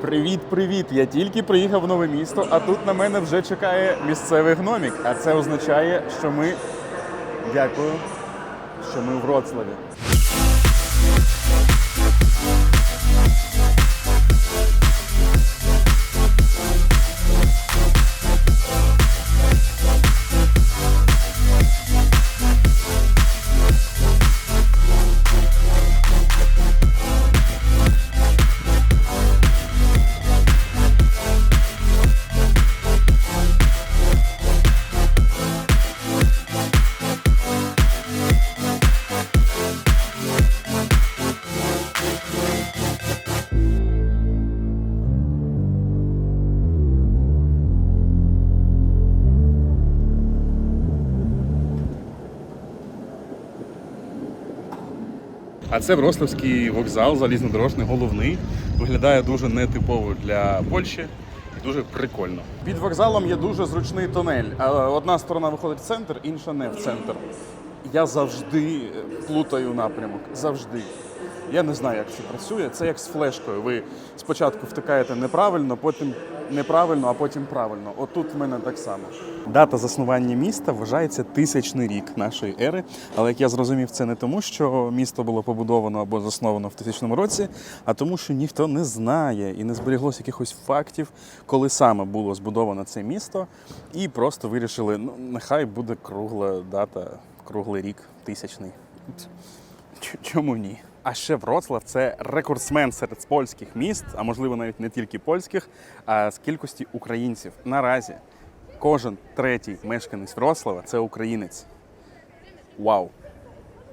Привіт, привіт! Я тільки приїхав в нове місто, а тут на мене вже чекає місцевий гномік. А це означає, що ми. Дякую, що ми в Вроцлаві. Це Врославський вокзал, залізнодорожний, головний. Виглядає дуже нетипово для Польщі дуже прикольно. Під вокзалом є дуже зручний тунель. Одна сторона виходить в центр, інша не в центр. Я завжди плутаю напрямок. Завжди. Я не знаю, як це працює. Це як з флешкою. Ви спочатку втикаєте неправильно, потім неправильно, а потім правильно. Отут в мене так само. Дата заснування міста вважається тисячний рік нашої ери. Але як я зрозумів, це не тому, що місто було побудовано або засновано в тисячному році, а тому, що ніхто не знає і не зберіглося якихось фактів, коли саме було збудовано це місто, і просто вирішили, ну нехай буде кругла дата, круглий рік, тисячний. Чому ні? А ще Вроцлав це рекордсмен серед польських міст, а можливо навіть не тільки польських, а з кількості українців. Наразі кожен третій мешканець Вроцлава це українець. Вау!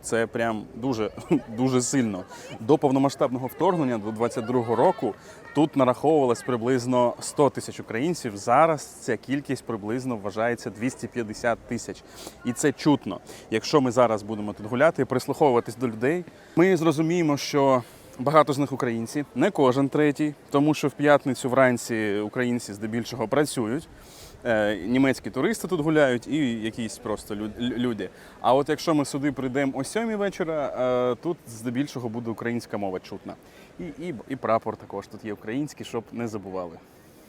Це прям дуже дуже сильно. До повномасштабного вторгнення до 22-го року тут нараховувалось приблизно 100 тисяч українців. Зараз ця кількість приблизно вважається 250 тисяч. І це чутно. Якщо ми зараз будемо тут гуляти і прислуховуватись до людей, ми зрозуміємо, що. Багато з них українці, не кожен третій, тому що в п'ятницю вранці українці здебільшого працюють. Е, Німецькі туристи тут гуляють і якісь просто лю- лю- люди. А от якщо ми сюди прийдемо о сьомій вечора, е, тут здебільшого буде українська мова чутна. І, і, і прапор також тут є український, щоб не забували.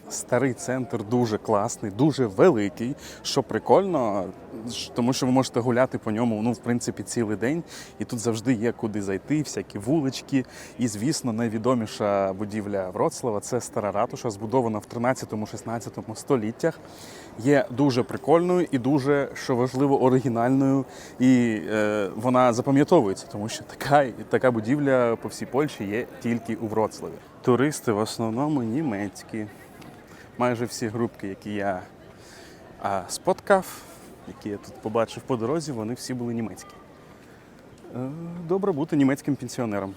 Старий центр дуже класний, дуже великий, що прикольно, тому що ви можете гуляти по ньому, ну, в принципі, цілий день. І тут завжди є куди зайти, всякі вулички. І, звісно, найвідоміша будівля Вроцлава це стара ратуша, збудована в 13-16 століттях. Є дуже прикольною і дуже, що важливо, оригінальною. І е, вона запам'ятовується, тому що така, така будівля по всій Польщі є тільки у Вроцлаві. Туристи в основному німецькі майже всі групки, які я а, споткав, які я тут побачив по дорозі, вони всі були німецькі. Е, Добре бути німецьким пенсіонером.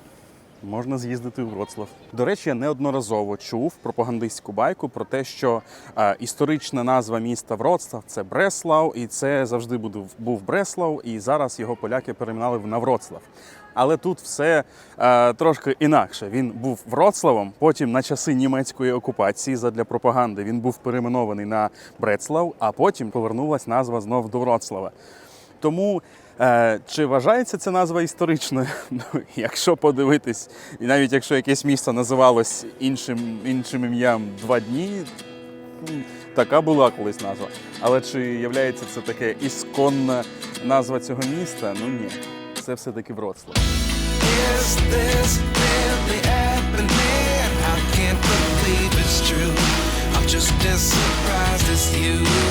Можна з'їздити у Вроцлав. До речі, я неодноразово чув пропагандистську байку про те, що е, історична назва міста Вроцлав це Бреслав, і це завжди був Бреслав, і зараз його поляки перейменували на Вроцлав. Але тут все е, трошки інакше. Він був Вроцлавом, потім на часи німецької окупації задля пропаганди він був перейменований на Брецлав, а потім повернулась назва знов до Вроцлава. Тому е, чи вважається ця назва історичною? Ну, якщо подивитись, і навіть якщо якесь місто називалось іншим, іншим ім'ям два дні, така була колись назва. Але чи являється це таке ісконна назва цього міста? Ну ні. Це все-таки Вроцлав. I'm just as surprised as you.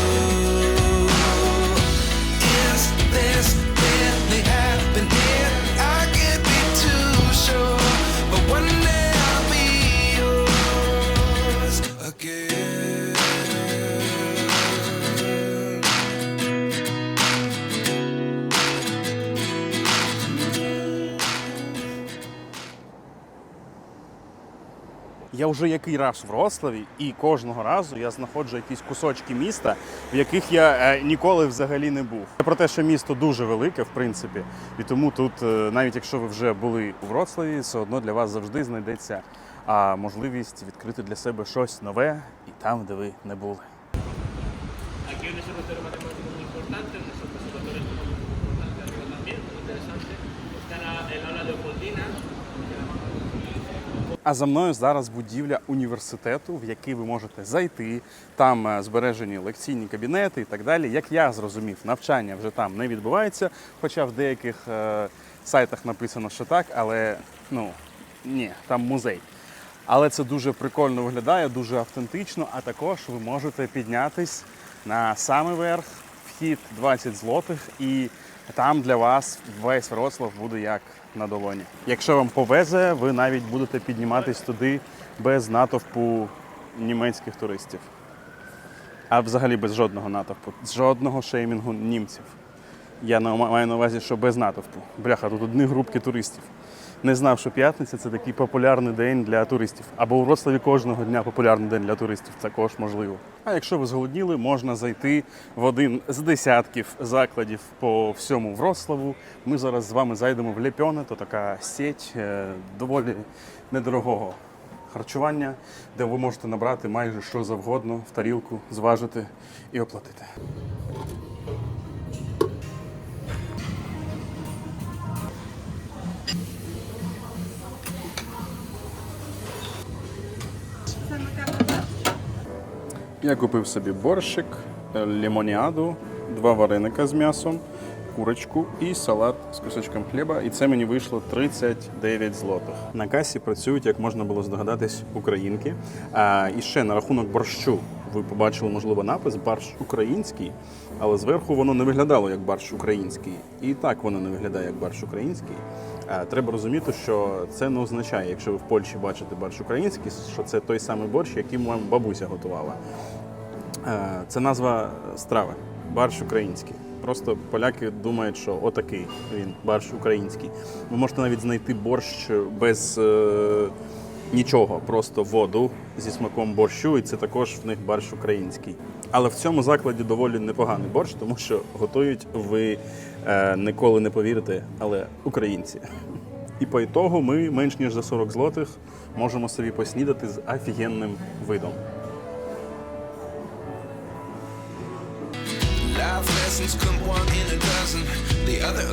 Я вже який раз в Вроцлаві, і кожного разу я знаходжу якісь кусочки міста, в яких я е, ніколи взагалі не був. Про те, що місто дуже велике, в принципі, і тому тут, е, навіть якщо ви вже були у Вроцлаві, все одно для вас завжди знайдеться можливість відкрити для себе щось нове і там, де ви не були. А за мною зараз будівля університету, в який ви можете зайти. Там е, збережені лекційні кабінети і так далі. Як я зрозумів, навчання вже там не відбувається, хоча в деяких е, сайтах написано, що так, але ну ні, там музей. Але це дуже прикольно виглядає, дуже автентично. А також ви можете піднятись на самий верх, вхід 20 злотих, і там для вас весь Вроцлав буде як на долоні. Якщо вам повезе, ви навіть будете підніматись туди без натовпу німецьких туристів. А взагалі без жодного натовпу, жодного шеймінгу німців. Я маю на увазі, що без натовпу. Бляха, тут одні групки туристів. Не знав, що п'ятниця це такий популярний день для туристів. Або у Вроцлаві кожного дня популярний день для туристів. Також можливо. А якщо ви зголодніли, можна зайти в один з десятків закладів по всьому Вроцлаву. Ми зараз з вами зайдемо в Лепьоне, то така сеть е, доволі недорогого харчування, де ви можете набрати майже що завгодно в тарілку, зважити і оплатити. Я купив собі борщик, е, лимоніаду, два вареника з м'ясом, курочку і салат з кусочком хліба. І це мені вийшло 39 злотих. На касі працюють, як можна було здогадатись, українки. А, і ще на рахунок борщу. Ви побачили, можливо, напис борщ український, але зверху воно не виглядало як борщ український. І так воно не виглядає як борщ український. А, Треба розуміти, що це не означає, якщо ви в Польщі бачите борщ український, що це той самий борщ, який вам бабуся готувала. Е, Це назва страви борщ український. Просто поляки думають, що отакий він борщ український. Ви можете навіть знайти борщ без е, нічого, просто воду зі смаком борщу, і це також в них борщ український. Але в цьому закладі доволі непоганий борщ, тому що готують ви е, ніколи не повірите, але українці. І по ітогу ми менш ніж за 40 злотих можемо собі поснідати з офігенним видом. Life lessons come. The other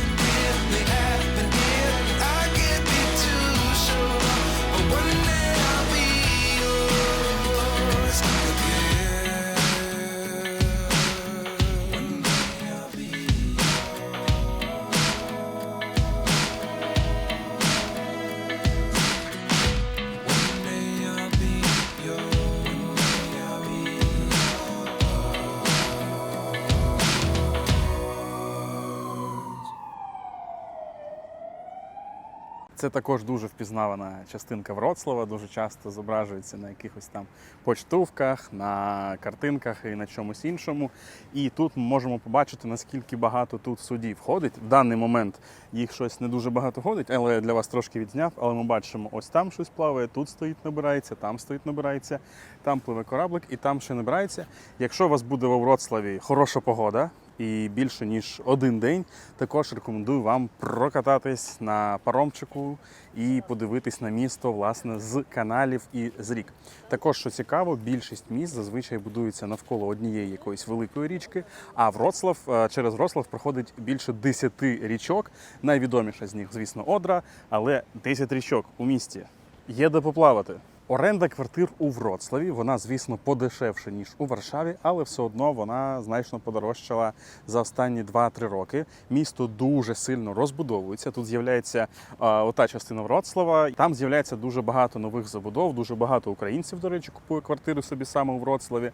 Це також дуже впізнавана частинка Вроцлава, дуже часто зображується на якихось там почтовках, на картинках і на чомусь іншому. І тут ми можемо побачити, наскільки багато тут судів ходить. В даний момент їх щось не дуже багато ходить, але я для вас трошки відзняв. Але ми бачимо, ось там щось плаває, тут стоїть, набирається, там стоїть, набирається, там пливе кораблик і там ще набирається. Якщо у вас буде во Вроцлаві хороша погода, і більше ніж один день. Також рекомендую вам прокататись на паромчику і подивитись на місто власне з каналів і з рік. Також що цікаво, більшість міст зазвичай будуються навколо однієї якоїсь великої річки. А Вроцлав е, через Вроцлав проходить більше 10 річок. Найвідоміша з них, звісно, Одра, але 10 річок у місті. Є де поплавати. Оренда квартир у Вроцлаві, вона, звісно, подешевше, ніж у Варшаві, але все одно вона значно подорожчала за останні 2-3 роки. Місто дуже сильно розбудовується. Тут з'являється ота частина Вроцлава. Там з'являється дуже багато нових забудов, дуже багато українців, до речі, купує квартири собі саме у Вроцлаві.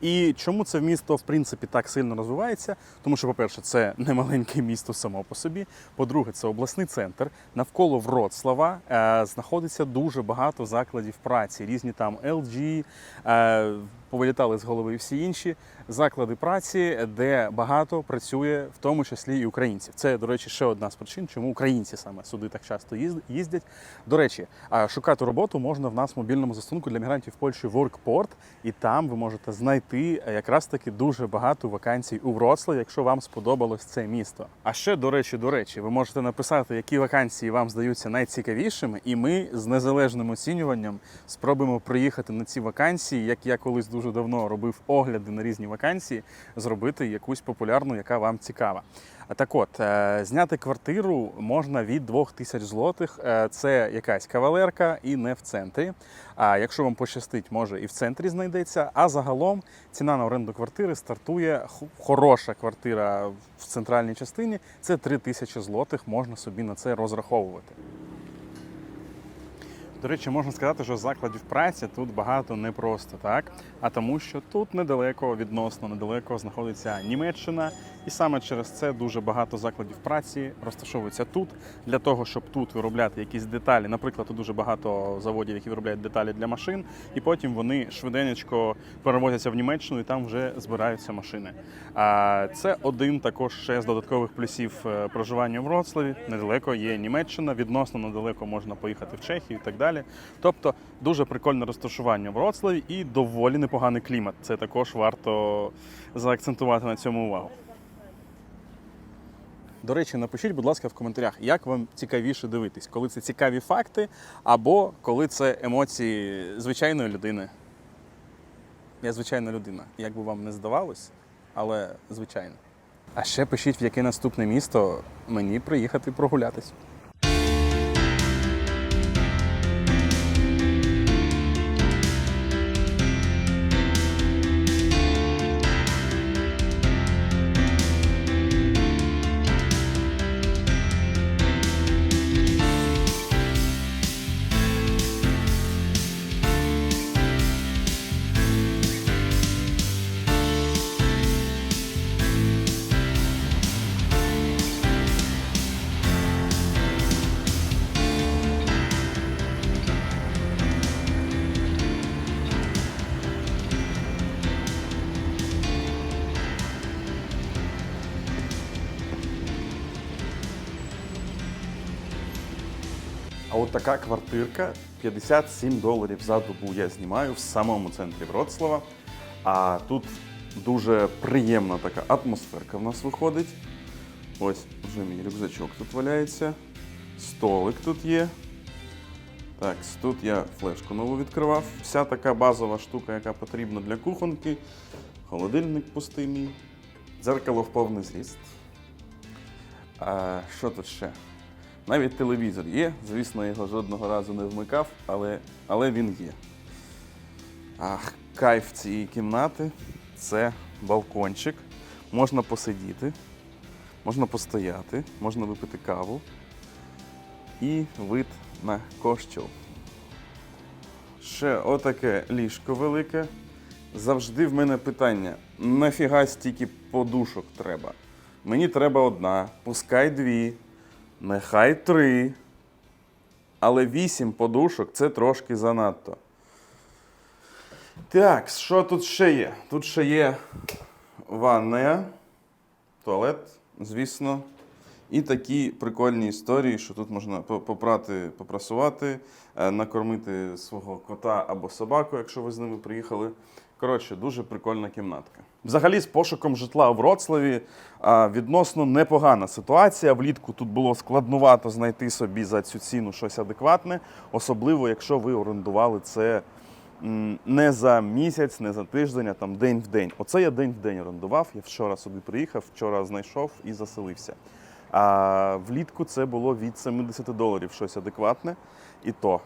І чому це місто, в принципі, так сильно розвивається? Тому що, по-перше, це не маленьке місто само по собі. По-друге, це обласний центр. Навколо Вроцлава е, знаходиться дуже багато закладів праці. Праці, різні там LG, е, повилітали з голови всі інші заклади праці, де багато працює, в тому числі і українців. Це, до речі, ще одна з причин, чому українці саме сюди так часто їздять. До речі, шукати роботу можна в нас в мобільному застосунку для мігрантів в Польщі WorkPort, і там ви можете знайти якраз таки дуже багато вакансій у Вроцлаві, якщо вам сподобалось це місто. А ще до речі, до речі, ви можете написати, які вакансії вам здаються найцікавішими, і ми з незалежним оцінюванням спробуємо приїхати на ці вакансії, як я колись дуже давно робив огляди на різні вакансії, зробити якусь популярну, яка вам цікава. Так от, е, зняти квартиру можна від 2000 злотих. Е, Це якась кавалерка і не в центрі. А якщо вам пощастить, може і в центрі знайдеться. А загалом ціна на оренду квартири стартує хороша квартира в центральній частині. Це 3000 злотих. Можна собі на це розраховувати. До речі, можна сказати, що закладів праці тут багато не просто так, а тому, що тут недалеко, відносно недалеко знаходиться Німеччина, і саме через це дуже багато закладів праці розташовуються тут для того, щоб тут виробляти якісь деталі. Наприклад, тут дуже багато заводів, які виробляють деталі для машин, і потім вони швиденечко перевозяться в Німеччину і там вже збираються машини. А це один також ще з додаткових плюсів е, проживання в Вроцлаві. Недалеко є Німеччина, відносно недалеко можна поїхати в Чехію і так далі. Тобто дуже прикольне розташування в Вроцлаві і доволі непоганий клімат. Це також варто заакцентувати на цьому увагу. До речі, напишіть, будь ласка, в коментарях, як вам цікавіше дивитись, коли це цікаві факти, або коли це емоції звичайної людини. Я звичайна людина, як би вам не здавалось, але звичайно. А ще пишіть, в яке наступне місто мені приїхати прогулятись. А от така квартирка 57 доларів за добу я знімаю в самому центрі Вроцлава. А тут дуже приємна така атмосферка в нас виходить. Ось вже мій рюкзачок тут валяється. Столик тут є. Так, тут я флешку нову відкривав. Вся така базова штука, яка потрібна для кухонки. Холодильник пустий мій. Дзеркало в повний зріст. А, що тут ще? Навіть телевізор є. Звісно, його жодного разу не вмикав, але, але він є. Ах, кайф цієї кімнати це балкончик. Можна посидіти, можна постояти, можна випити каву і вид на кощел. Ще отаке ліжко велике. Завжди в мене питання: нафіга стільки подушок треба? Мені треба одна, пускай дві, нехай три. Але вісім подушок це трошки занадто. Так, що тут ще є? Тут ще є ванна, туалет, звісно. І такі прикольні історії, що тут можна попрати, попрасувати, е, накормити свого кота або собаку, якщо ви з ними приїхали. Коротше, дуже прикольна кімнатка. Взагалі, з пошуком житла у Вроцлаві відносно непогана ситуація. Влітку тут було складнувато знайти собі за цю ціну щось адекватне, особливо якщо ви орендували це не за місяць, не за тиждень, а там день в день. Оце я день в день орендував. Я вчора сюди приїхав, вчора знайшов і заселився. А влітку це було від 70 доларів щось адекватне, і то,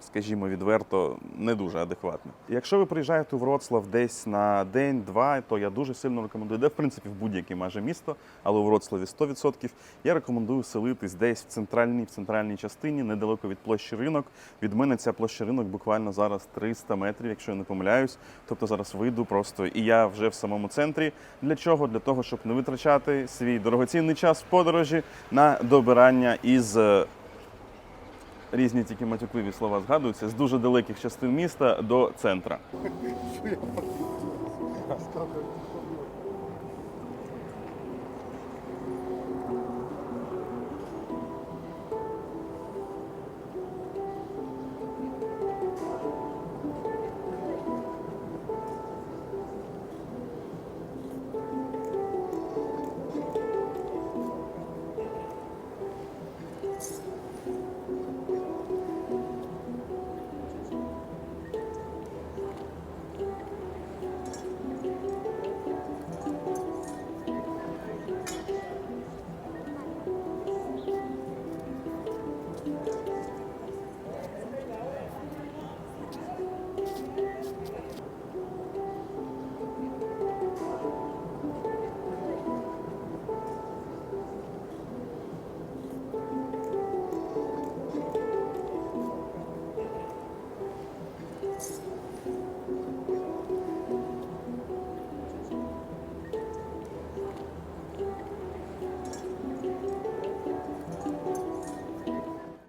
скажімо відверто, не дуже адекватне. Якщо ви приїжджаєте у Вроцлав десь на день-два, то я дуже сильно рекомендую, де в принципі в будь-яке майже місто, але у Вроцлаві 100%, я рекомендую селитись десь в центральній, в центральній частині, недалеко від площі ринок. Від мене ця площа ринок буквально зараз 300 метрів, якщо я не помиляюсь. Тобто зараз вийду просто і я вже в самому центрі. Для чого? Для того, щоб не витрачати свій дорогоцінний час в подорожі на добирання із е, різні тільки матюкливі слова згадуються з дуже далеких частин міста до центра.